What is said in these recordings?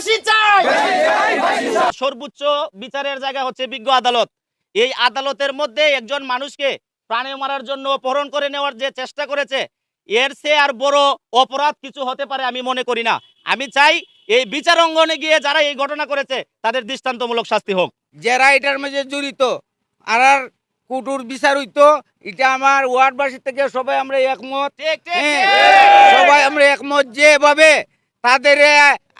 ফাঁসি চাই। সর্বোচ্চ বিচারের জায়গা হচ্ছে বিজ্ঞ আদালত। এই আদালতের মধ্যে একজন মানুষকে প্রাণে মারার জন্য অপহরণ করে নেওয়ার যে চেষ্টা করেছে এর সে আর বড় অপরাধ কিছু হতে পারে আমি মনে করি না। আমি চাই এই বিচার অঙ্গনে গিয়ে যারা এই ঘটনা করেছে তাদের দৃষ্টান্তমূলক শাস্তি হোক। যারা এটার মাঝে জড়িত আর আর কুটুর বিচার হইতো এটা আমার ওয়ার্ডবাসী থেকে সবাই আমরা একমত। হ্যাঁ, সবাই আমরা একমত যে এভাবে তাদের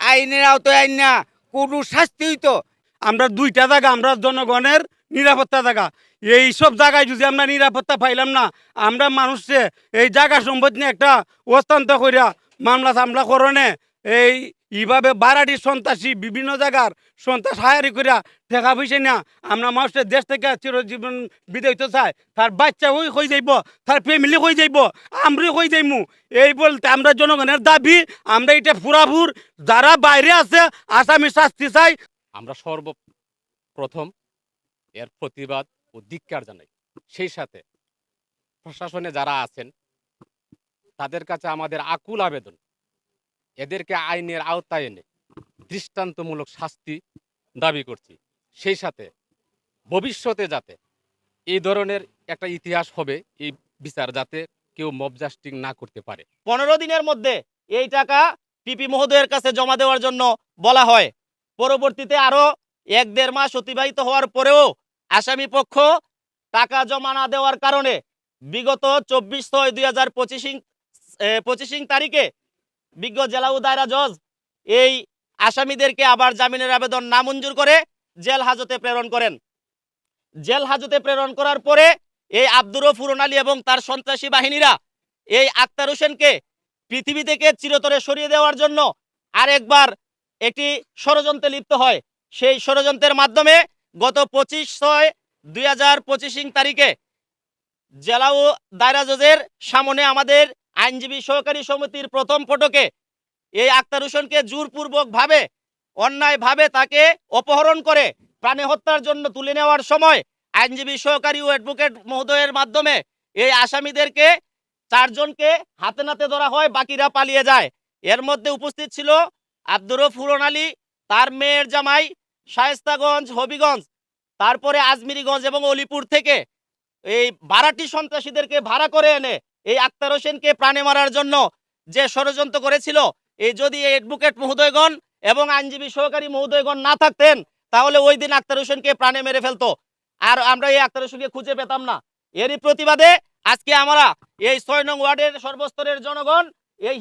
আইনের আওতায় আইন না, কোনো শাস্তি হইতো। আমরা দুইটা জায়গা, আমরা জনগণের নিরাপত্তা জায়গা। এই সব জায়গায় যদি আমরা নিরাপত্তা পাইলাম না, আমরা মানুষে এই জায়গা সম্পদ নিয়ে একটা অস্তান্ত করিয়া মামলা সামলা করণে এই এইভাবে বাড়াটি সন্ত্রাসী বিভিন্ন জায়গার সন্ত্রাস হায়ারি করিয়া ঠেকা পয়সা না আমরা মানুষের দেশ থেকে চিরজীবন বিদায় হইতে চাই। তার বাচ্চা হই হয়ে যাইব, তার ফ্যামিলি হয়ে যাইব আমরি হয়ে যাইমু। এই বলতে আমরা জনগণের দাবি, আমরা এটা পুরাপুর, যারা বাইরে আছে, আসামি শাস্তি চাই। আমরা সর্বপ্রথম এর প্রতিবাদ ও ধিক্কার জানাই। সেই সাথে প্রশাসনে যারা আছেন, তাদের কাছে আমাদের আকুল আবেদন। এদেরকে আইনের আওতায় এনে দৃষ্টান্তমূলক শাস্তি দাবি করছি। সেই সাথে ভবিষ্যতে যাতে এই ধরনের একটা ইতিহাস হবে, এই বিচার যাতে কেউ মব জাস্টিং না করতে পারে। পনেরো দিনের মধ্যে এই টাকা পিপি মহোদয়ের কাছে জমা দেওয়ার জন্য বলা হয়। পরবর্তীতে আরও এক দেড় মাস অতিবাহিত হওয়ার পরেও আসামি পক্ষ টাকা জমা না দেওয়ার কারণে বিগত চব্বিশ ছয় দুই হাজার পঁচিশিং পঁচিশিং তারিখে বিজ্ঞ জেলা ও দায়রা জজ এই আসামিদেরকে আবার জামিনের আবেদন নামঞ্জুর করে জেল হাজতে প্রেরণ করেন। জেল হাজতে প্রেরণ করার পরে এই আব্দুর ফুরন আলী এবং তার সন্ত্রাসী বাহিনীরা এই আক্তার হোসেনকে পৃথিবী থেকে চিরতরে সরিয়ে দেওয়ার জন্য আরেকবার একটি ষড়যন্ত্রে লিপ্ত হয়। সেই ষড়যন্ত্রের মাধ্যমে গত পঁচিশ ছয় দুই হাজার পঁচিশিং তারিখে জেলা ও দায়রা জজের সামনে আমাদের আইনজীবী সহকারী সমিতির প্রথম ফটকে এই আক্তার হোসেনকে জোরপূর্বক ভাবে অন্যায়ভাবে তাকে অপহরণ করে, প্রাণী হত্যার জন্য তুলে নেওয়ার সময় আইনজীবী সহকারী ও অ্যাডভোকেট মহোদয়ের মাধ্যমে এই আসামিদেরকে চারজনকে হাতে নাতে ধরা হয়, বাকিরা পালিয়ে যায়। এর মধ্যে উপস্থিত ছিল আব্দুর ফুরন আলী, তার মেয়ের জামাই শায়েস্তাগঞ্জ, হবিগঞ্জ, তারপরে আজমিরিগঞ্জ এবং অলিপুর থেকে এই ভাড়াটি সন্ত্রাসীদেরকে ভাড়া করে এনে এই আক্তার হোসেনকে প্রাণে মারার জন্য যে ষড়যন্ত্র করেছিল এই যদি অ্যাডভোকেট মহোদয়গণ এবং আইনজীবী সহকারী মহোদয়গণ না থাকতেন, তাহলে ওই দিন আক্তার হোসেনকে প্রাণে মেরে ফেলতো। আর আমরা এই আক্তার হোসেনকে খুঁজে পেতাম না। এরই প্রতিবাদে আজকে আমরা এই ছয় নং ওয়ার্ডের সর্বস্তরের জনগণ